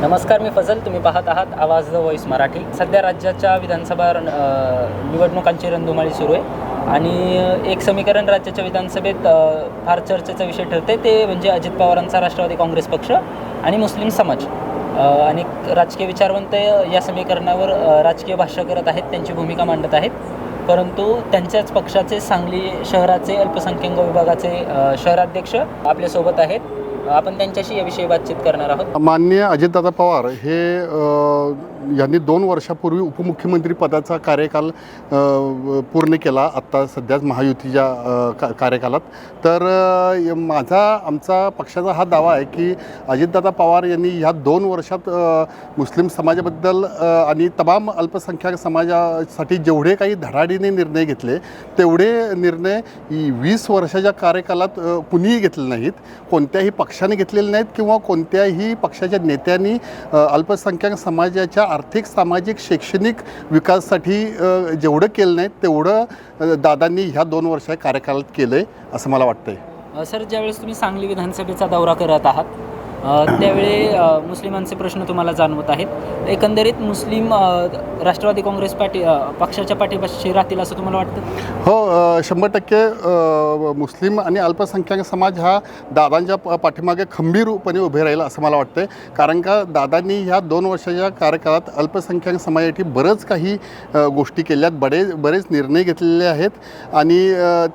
नमस्कार मी फजल. तुम्ही पाहत आहात आवाज द व्हॉइस मराठी. सध्या राज्याच्या विधानसभा रण- निवडणुकांची रणधुमाळी सुरू आहे. आणि एक समीकरण राज्याच्या विधानसभेत फार चर्चेचा विषय ठरते ते म्हणजे अजित पवारांचा राष्ट्रवादी काँग्रेस पक्ष आणि मुस्लिम समाज. आणि राजकीय विचारवंत या समीकरणावर राजकीय भाष्य करत आहेत. त्यांची भूमिका मांडत आहेत. परंतु त्यांच्याच पक्षाचे सांगली शहराचे अल्पसंख्याक विभागाचे शहराध्यक्ष आपल्यासोबत आहेत. आपण त्यांच्याशी याविषयी बातचीत करणार आहोत. माननीय अजितदादा पवार हे यांनी दोन वर्षापूर्वी उपमुख्यमंत्री पदाचा कार्यकाल पूर्ण केला. आत्ता सध्याच महायुतीच्या का कार्यकालात. तर माझा आमचा पक्षाचा हा दावा आहे की अजितदादा पवार यांनी ह्या दोन वर्षात मुस्लिम समाजाबद्दल आणि तमाम अल्पसंख्याक समाजासाठी जेवढे काही धडाडीने निर्णय घेतले तेवढे निर्णय वीस वर्षाच्या कार्यकालात कुणीही घेतले नाहीत. कोणत्याही पक्षाने घेतलेले नाहीत किंवा कोणत्याही पक्षाच्या नेत्यांनी अल्पसंख्याक समाजाच्या आर्थिक सामाजिक शैक्षणिक विकासासाठी जेवढं केलं नाही तेवढं दादांनी ह्या दोन वर्ष कार्यकालात केलं आहे असं मला वाटतंय. आहे सर ज्यावेळेस तुम्ही सांगली विधानसभेचा दौरा करत आहात त्यावेळी मुस्लिमांचे प्रश्न तुम्हाला जाणवत आहेत. एकंदरीत मुस्लिम राष्ट्रवादी काँग्रेस पाठी पक्षाच्या पाठीपाशी राहतील असं तुम्हाला वाटतं? हो शंभर टक्के मुस्लिम आणि अल्पसंख्याक समाज हा दादांच्या प- पाठीमागे खंबीरपणे उभे राहील असं मला वाटतं कारण का दादांनी ह्या दोन वर्षाच्या कार्यकाळात अल्पसंख्याक समाजासाठी बरंच काही गोष्टी केल्यात. बडे बरेच निर्णय घेतलेले आहेत. आणि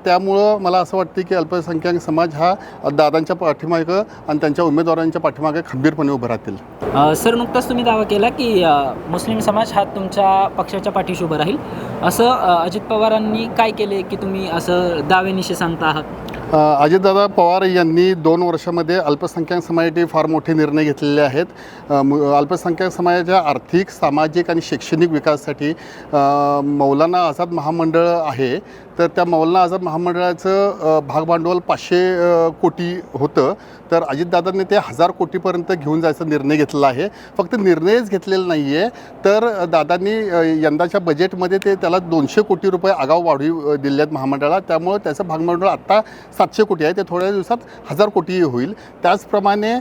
त्यामुळं मला असं वाटतं की अल्पसंख्याक समाज हा दादांच्या पाठीमागं आणि त्यांच्या उमेदवारांच्या पाठीमागे खंबीरपणे उभं राहतील. अ, सर नुकताच तुम्ही दावा केला की अ, मुस्लिम समाज हा तुमच्या पक्षाच्या पाठीशी उभं राहील. असं अ, अजित पवारांनी काय केले की तुम्ही असं दावेनिशी सांगता आहात? अ, अजितदादा पवार यांनी दोन वर्षामध्ये अल्पसंख्याक समाजासाठी फार मोठे निर्णय घेतलेले आहेत. अ, मु- अल्पसंख्याक समाजाच्या आर्थिक सामाजिक आणि शैक्षणिक विकासासाठी अ, मौलाना आझाद महामंडळ आहे. तर त्या मौलाना आझाद महामंडळाचं भागभांडवल पाचशे कोटी होतं. तर अजितदादांनी ते हजार कोटीपर्यंत घेऊन जायचा निर्णय घेतलेला आहे. फक्त निर्णयच घेतलेला नाही आहे तर दादांनी यंदाच्या बजेटमध्ये ते त्याला दोनशे कोटी रुपये आगाऊ वाढीव दिले आहेत महामंडळाला. त्यामुळं त्याचं भागमंडळ आत्ता सातशे कोटी आहे. ते थोड्या दिवसात हजार कोटी होईल. त्याचप्रमाणे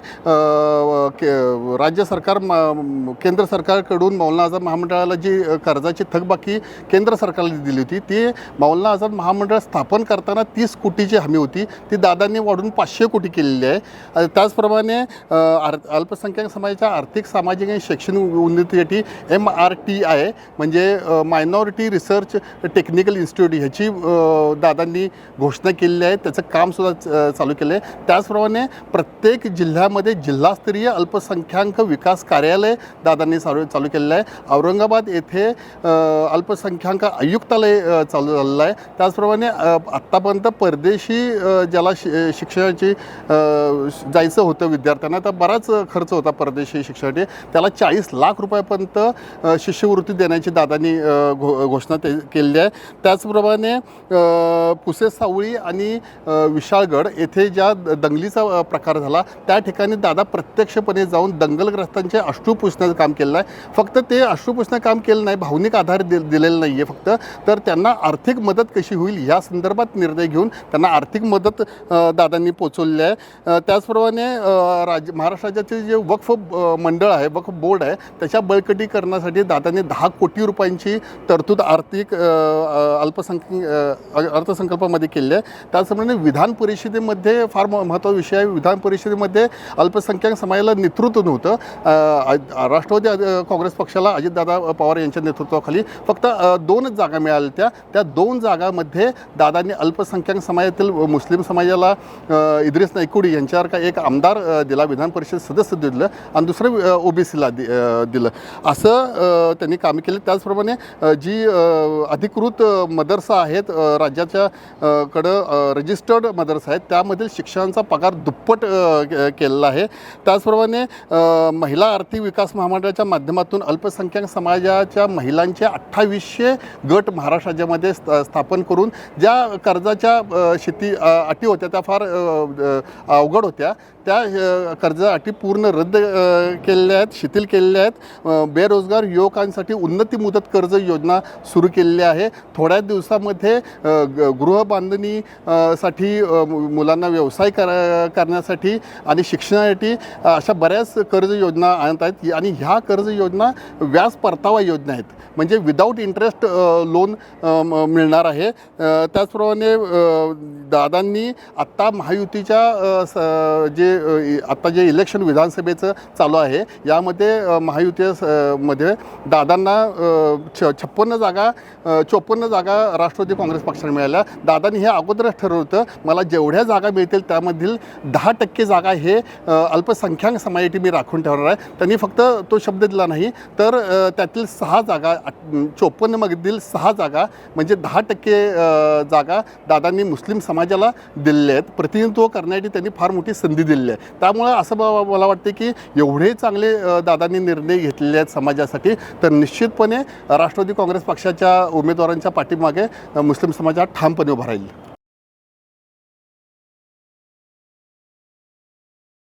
के राज्य सरकार म- केंद्र सरकारकडून मौलाना आझाद महामंडळाला जी कर्जाची थकबाकी केंद्र सरकारला दिली होती ती मौलाना आझाद महामंडळ स्थापन करताना तीस कोटीची हमी होती. ती दादांनी वाढून पाचशे कोटी केलेली आहे. त्याचप्रमाणे आर अल्पसंख्याक समाजाच्या आर्थिक सामाजिक आणि शैक्षणिक उन्नतीसाठी एम आर टी आय म्हणजे मायनॉरिटी रिसर्च टेक्निकल इन्स्टिट्यूट ह्याची दादांनी घोषणा केलेली आहे. त्याचं कामसुद्धा च- चालू केलं आहे त्याचप्रमाणे प्रत्येक जिल्ह्यामध्ये जिल्हास्तरीय अल्पसंख्याक विकास कार्यालय दादांनी चालू चालू केलेलं आहे. औरंगाबाद येथे अल्पसंख्याक आयुक्तालय चालू झालेलं आहे. त्याचप्रमाणे आत्तापर्यंत परदेशी ज्याला शि शिक्षणाची जायचं होतं विद्यार्थ्यांना तर बराच खर्च होता परदेशी शिक्षणासाठी. त्याला चाळीस लाख रुपयापर्यंत शिष्यवृत्ती देण्याची दादांनी घो घोषणा ते केलेली आहे. त्याचप्रमाणे पुसे सावळी आणि विशाळगड येथे ज्या दंगलीचा प्रकार झाला त्या ठिकाणी दादा प्रत्यक्षपणे जाऊन दंगलग्रस्तांचे अश्रू पुसण्याचं काम केलेलं आहे. फक्त ते अश्रू पुसणं काम केलं नाही भावनिक आधार दि दिलेला नाही आहे फक्त. तर त्यांना आर्थिक मदत कशी होईल या संदर्भात निर्णय घेऊन त्यांना आर्थिक मदत दादांनी पोचवलेली आहे. त्याचप्रमाणे राज राज्य महाराष्ट्र राज्याचे जे वक्फ मंडळ आहे वक्फ बोर्ड आहे त्याच्या बळकटीकरणासाठी दादांनी दहा कोटी रुपयांची तरतूद आर्थिक अल्पसंख्य अर्थसंकल्पामध्ये केली आहे. त्याचप्रमाणे विधान परिषदेमध्ये फार म- महत्त्वाचा विषय आहे. विधान परिषदेमध्ये अल्पसंख्याक समाजाला नेतृत्व नव्हतं. राष्ट्रवादी काँग्रेस पक्षाला अजितदादा पवार यांच्या नेतृत्वाखाली फक्त दोनच जागा मिळाल्या त्या त्या दोन काळामध्ये दादांनी अल्पसंख्याक समाजातील मुस्लिम समाजाला इद्रिस नायकुडी यांच्यासारखा एक आमदार दिला विधान परिषद सदस्य दिलं आणि दुसरं ओबीसीला दि दिलं. असं त्यांनी काम केलं. त्याचप्रमाणे जी अधिकृत मदरसा आहेत राज्याच्या कडं रजिस्टर्ड मदरसा आहेत त्यामधील शिक्षकांचा पगार दुप्पट केलेला आहे. त्याचप्रमाणे महिला आर्थिक विकास महामंडळाच्या माध्यमातून अल्पसंख्याक समाजाच्या महिलांचे अठ्ठावीसशे गट महाराष्ट्र राज्यामध्ये स्त- स्थापन पालन करून ज्या कर्जाच्या शेती अटी होत्या त्या फार अवघड होत्या त्या कर्ज अटी पूर्ण रद्द केलेल्या आहेत शिथिल केलेल्या आहेत. बेरोजगार युवकांसाठी उन्नती मुदत कर्ज योजना सुरू केलेली आहे. थोड्या दिवसामध्ये ग- गृहबांधणी साठी मु- मुलांना व्यवसाय कर करण्यासाठी आणि शिक्षणासाठी अशा बऱ्याच कर्ज योजना आणत आहेत. आणि ह्या कर्ज योजना व्याज परतावा योजना आहेत. म्हणजे विदाऊट इंटरेस्ट लोन मिळणार आहे. त्याचप्रमाणे दादांनी आत्ता महायुतीच्या स- जे आत्ता जे इलेक्शन विधानसभेचं चालू आहे यामध्ये महायुती स- मध्ये दादांना छ छप्पन्न जागा चोपन्न जागा राष्ट्रवादी काँग्रेस पक्षाने मिळाल्या. दादांनी हे अगोदरच ठरवलं होतं मला जेवढ्या जागा मिळतील त्यामधील दहा टक्के जागा हे अल्पसंख्याक समायटी मी राखून ठेवणार आहे. त्यांनी फक्त तो शब्द दिला नाही तर त्यातील सहा जागा चोपन्नमधील सहा जागा म्हणजे दहा टक्के जागा दादांनी मुस्लिम समाजाला दिलेल्या आहेत. प्रतिनिधित्व करण्यासाठी त्यांनी फार मोठी संधी दिलेली आहे. त्यामुळं असं मला वाटते की एवढे चांगले दादांनी निर्णय घेतलेले आहेत समाजासाठी तर निश्चितपणे राष्ट्रवादी काँग्रेस पक्षाच्या उमेदवारांच्या पाठीमागे मुस्लिम समाज हा ठामपणे उभा राहील.